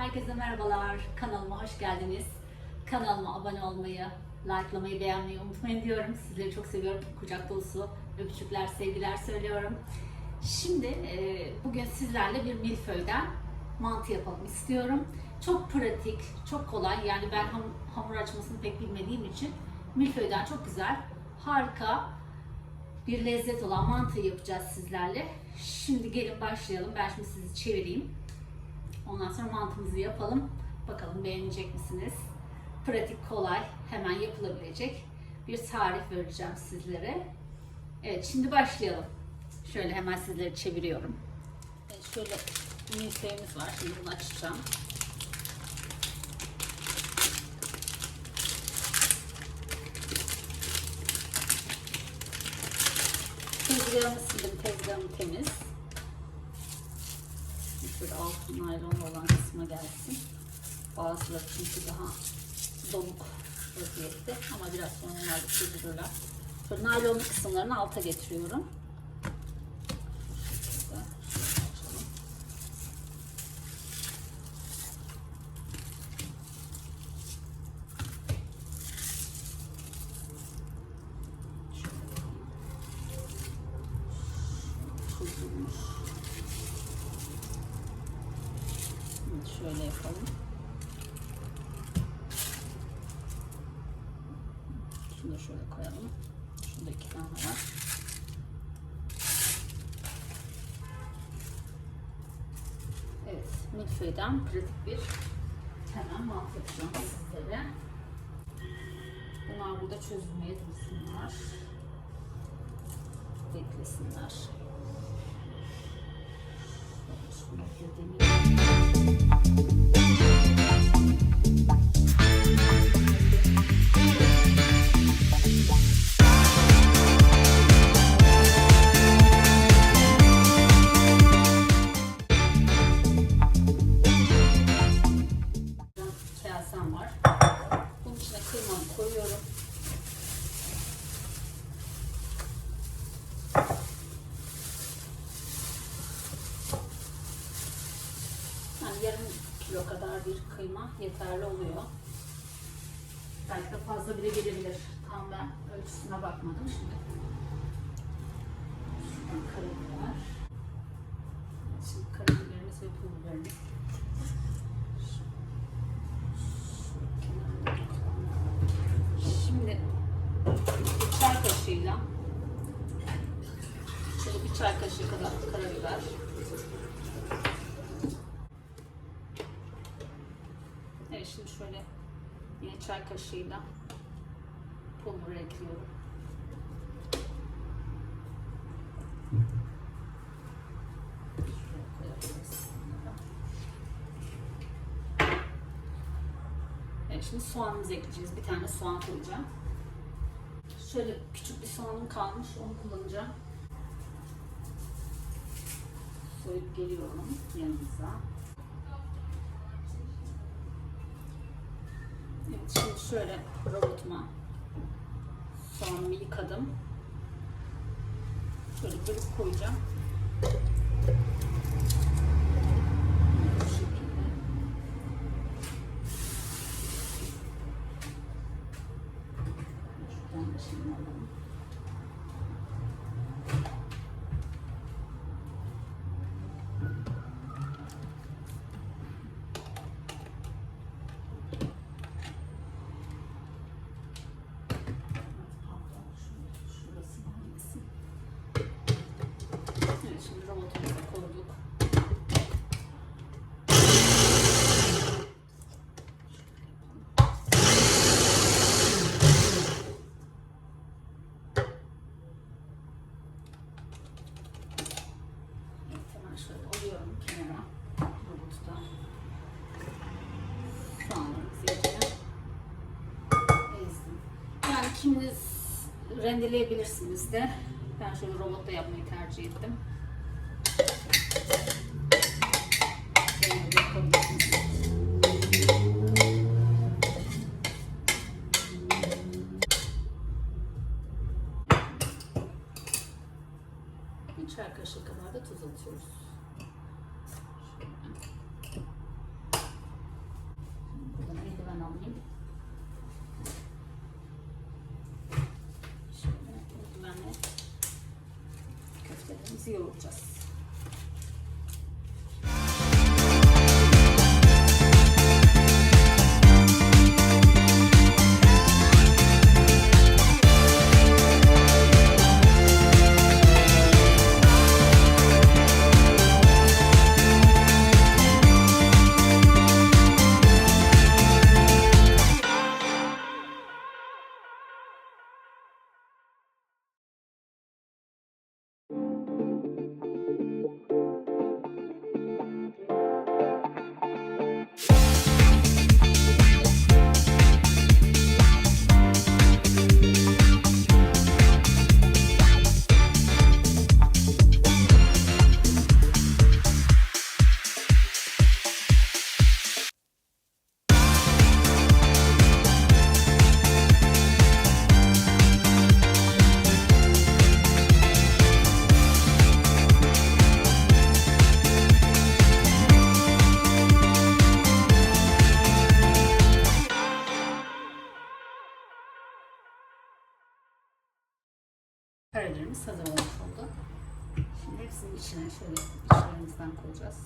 Herkese merhabalar. Kanalıma hoş geldiniz. Kanalıma abone olmayı, likelamayı, beğenmeyi unutmayın diyorum. Sizleri çok seviyorum. Kucak dolusu öpücükler, sevgiler söylüyorum. Şimdi e, bugün sizlerle bir milföyden mantı yapalım istiyorum. Çok pratik, çok kolay. Yani ben ham- hamur açmasını pek bilmediğim için milföyden çok güzel, harika bir lezzet olan mantıyı yapacağız sizlerle. Şimdi gelin başlayalım. Ben şimdi sizi çevireyim. Ondan sonra mantımızı yapalım. Bakalım beğenecek misiniz? Pratik, kolay, hemen yapılabilecek bir tarif vereceğim sizlere. Evet, şimdi başlayalım. Şöyle hemen sizleri çeviriyorum. Evet, şöyle milföyümüz var. Şimdi bunu açacağım. Tezgahımı sildim. Tezgahım temiz. Şöyle altın naylon olan kısma gelsin. Bazıları çünkü daha donuk vaziyette ama biraz sonra onlar çözülürler. Şöyle naylonlu kısımlarını alta getiriyorum. Şu şekilde. Şöyle. Şöyle şöyle yapalım. Şunu da şöyle koyalım. Şurada iki. Evet, milföyden pratik bir hemen mantı yapacağım sizlere. Bunlar burada çözülmeye dursunlar. Beklesinler. Şunu kıyma yeterli oluyor. Belki de fazla bile gelebilir. Tam ben ölçüsüne bakmadım şimdi. Şuradan karabiber. Şimdi karabiberimiz ve pul biberimiz. Şimdi bir çay kaşığıyla şöyle bir çay kaşığı kadar karabiber. Evet şimdi şöyle yine çay kaşığıyla biber ekliyorum. Evet, şimdi soğanımızı ekleyeceğiz. Bir tane soğan koyacağım. Şöyle küçük bir soğanım kalmış. Onu kullanacağım. Soyup geliyorum yanımıza. Şimdi şöyle robotuma soğanımı yıkadım. Şöyle bölüp koyacağım. Şuradan da şimdi alalım. Pardon, şu- şurası hangisi? Evet, şimdi robotumuza koyduk. Evet, hemen şöyle alıyorum kenara robotu da. Soğanlarımızı iyice ezdim. Yani kiminiz rendeleyebilirsiniz de. Ben şöyle robotta yapmayı tercih ettim. İçine şöyle içlerimizden koyacağız.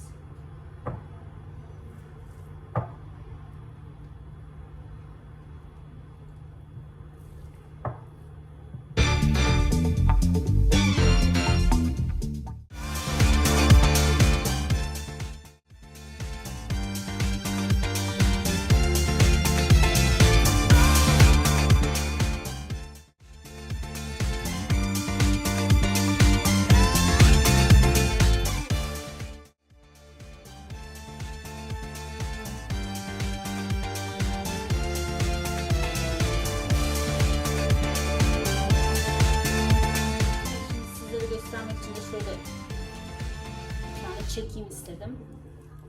Çekeyim istedim.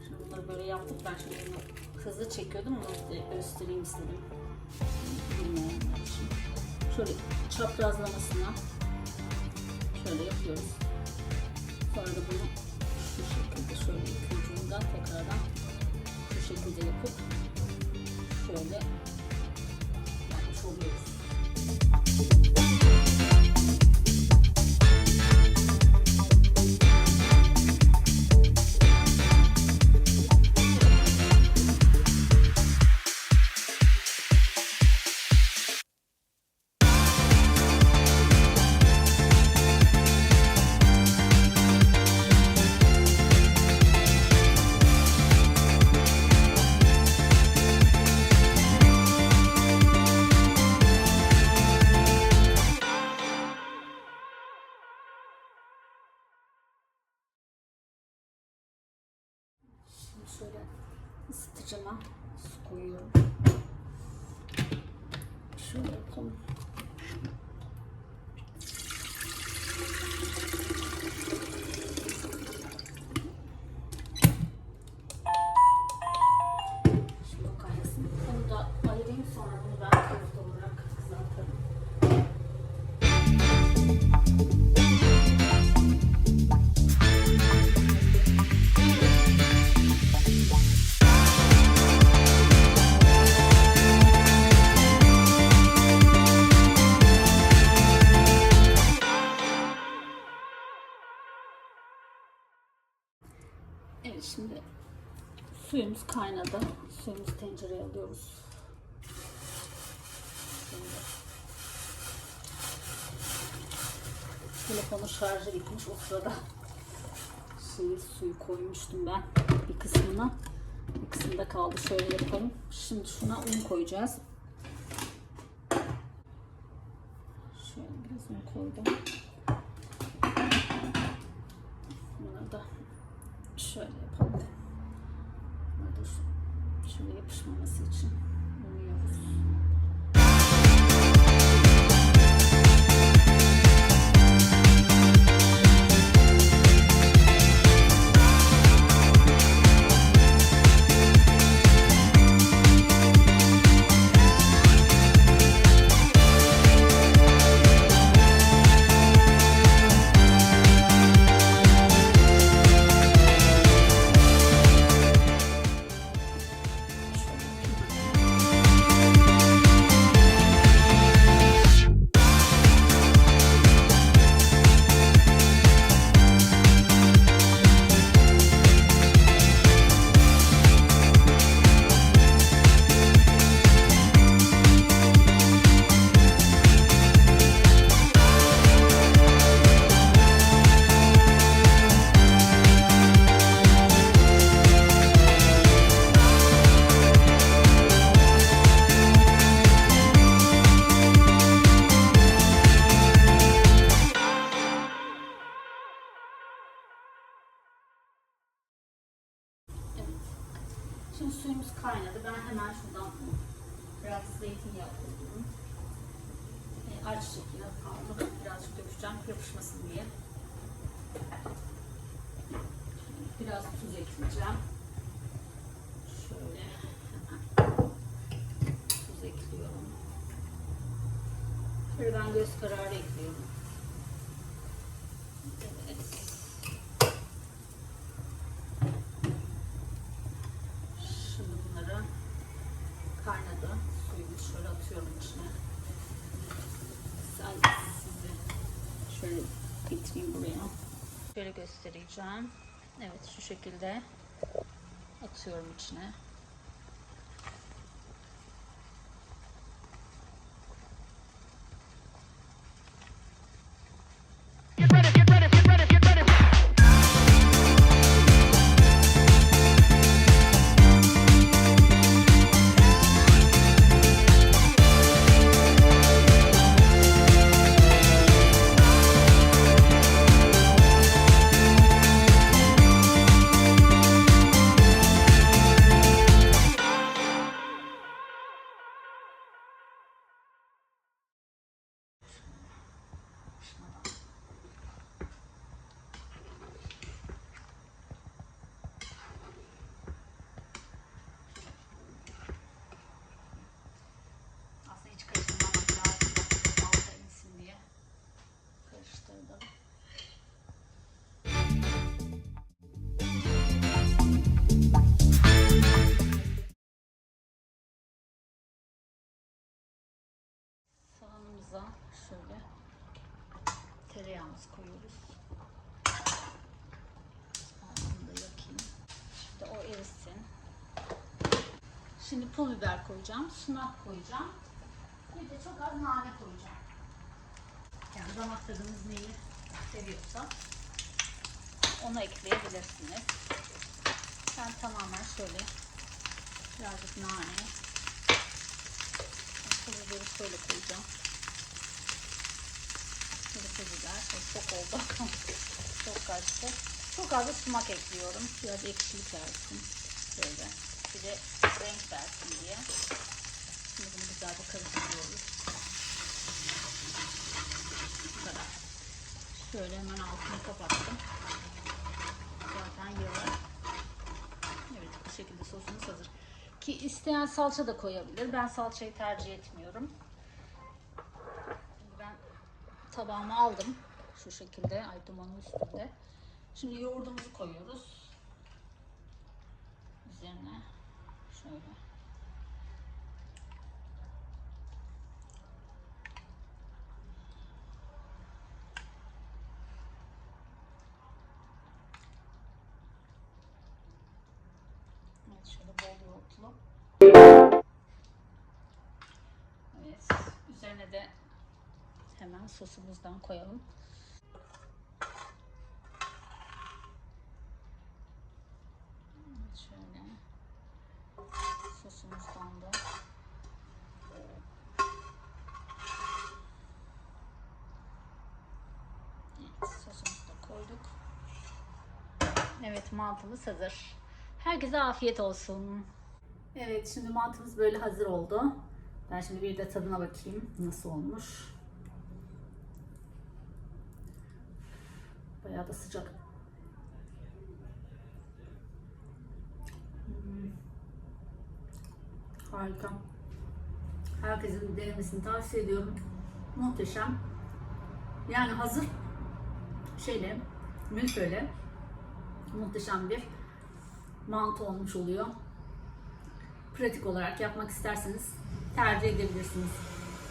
Şimdi bunları böyle yaptık. Ben şimdi bunu hızlı çekiyordum size göstereyim istedim. Şöyle çaprazlamasına şöyle yapıyoruz. Sonra da bunu şu şekilde şöyle ucundan tekrardan şu şekilde yapıp şöyle ısıtıcıma su koyuyorum. Şöyle yapalım. Suyumuz kaynadı. Suyumuzu tencereye alıyoruz. Şimdi telefonun şarjı bitmiş o sırada şeyi suyu koymuştum ben bir kısmına. Bir kısmında kaldı. Şöyle yapalım. Şimdi şuna un koyacağız. Şöyle biraz un koydum. Bunu da şöyle yapalım. Şöyle yapışmaması için Biraz tuz ekleyeceğim. Şöyle tuz ekliyorum. Şöyle ben göz kararı ekliyorum. Evet. Şimdi bunları kaynadı. Suyunu şöyle atıyorum içine. Sadece size şöyle getireyim buraya. Şöyle göstereceğim. Evet şu şekilde atıyorum içine. Biber koyacağım, sumak koyacağım. Bir de çok az nane koyacağım. Yani damak tadınız neyi seviyorsa onu ekleyebilirsiniz. Ben tamamen şöyle birazcık nane, pul biberi şöyle koyacağım. Şöyle pul biber, çok oldu. çok kaçtı. Çok az sumak ekliyorum. Biraz ekşilik versin. Şöyle. Bir de renk versin diye. Şimdi bunu güzelce karıştırıyoruz. Bu kadar. Şöyle hemen altını kapattım. Zaten yağı. Evet bu şekilde sosumuz hazır. Ki isteyen salça da koyabilir. Ben salçayı tercih etmiyorum. Ben tabağımı aldım. Şu şekilde ay dumanın üstünde. Şimdi yoğurdumuzu koyuyoruz. Üzerine şöyle. Evet şöyle bol yoğurtlu. Evet üzerine de hemen sosumuzdan koyalım. Mantımız hazır. Herkese afiyet olsun. Evet şimdi mantımız böyle hazır oldu. Ben şimdi bir de tadına bakayım nasıl olmuş. Bayağı da sıcak. Hmm. Harika. Herkesin denemesini tavsiye ediyorum. Muhteşem. Yani hazır şeyle, milföyle muhteşem bir mantı olmuş oluyor. Pratik olarak yapmak isterseniz tercih edebilirsiniz.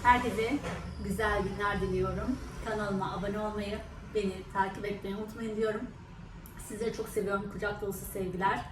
Herkese güzel günler diliyorum. Kanalıma abone olmayı, beni takip etmeyi unutmayın diyorum. Sizleri çok seviyorum. Kucak dolusu sevgiler.